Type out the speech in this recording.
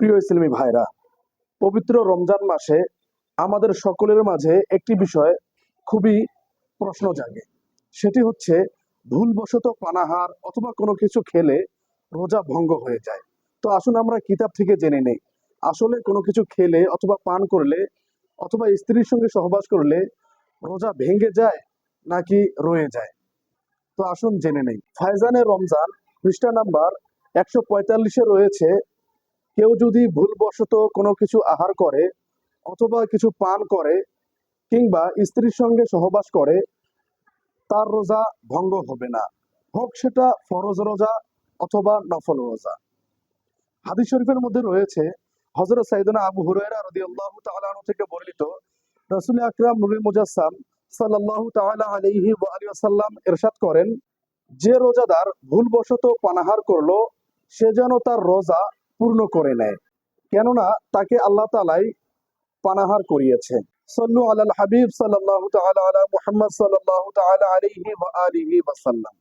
প্রিয় ইসলামী ভাইরা, পবিত্র রমজান মাসে আমাদের সকলের মাঝে একটি বিষয় খুবই প্রশ্ন জাগে। সেটি হচ্ছে, ভুলবশত পানাহার অথবা কোনো কিছু খেলে রোজা ভঙ্গ হয়ে যায়। তো আসুন আমরা কিতাব থেকে জেনে নেই। আসলে কোনো কিছু খেলে অথবা পান করলে অথবা স্ত্রীর সঙ্গে সহবাস করলে রোজা ভেঙে যায় নাকি রয়ে যায়? তো আসুন জেনে নেই। ফাইজানের রমজান পৃষ্ঠা নাম্বার একশো পঁয়তাল্লিশে রয়েছে কেউ যদি ভুলবশত কোনো কিছু আহার করে অথবা কিছু পান করে কিংবা স্ত্রীর সঙ্গে সহবাস করে, তার রোজা ভঙ্গ হবে না। হোক সেটা ফরজ রোজা অথবা নফল রোজা। হাদিস শরীফের মধ্যে রয়েছে হজরত সাইদনা আবু হুরায়রা রাদিয়াল্লাহু তাআলা আনহু থেকে বর্ণিত, রাসূল আকরাম নূরুল মুজাসসাম সাল্লাল্লাহু তাআলা আলাইহি ওয়া আলিহি ওয়াসাল্লাম ইরশাদ করেন, যে রোজাদার ভুলবশত পানাহার করল, সে যেন তার রোজা পূর্ণ করে নেয়। কেননা তাকে আল্লাহ তালাই পানাহার করিয়েছে। সল্লু আলাল হাবিব সাল্লাহ তাআলা আলা মুহাম্মদ সাল্লাহ তাআলা আলিহি আলিহি ওয়াসাল্লাম।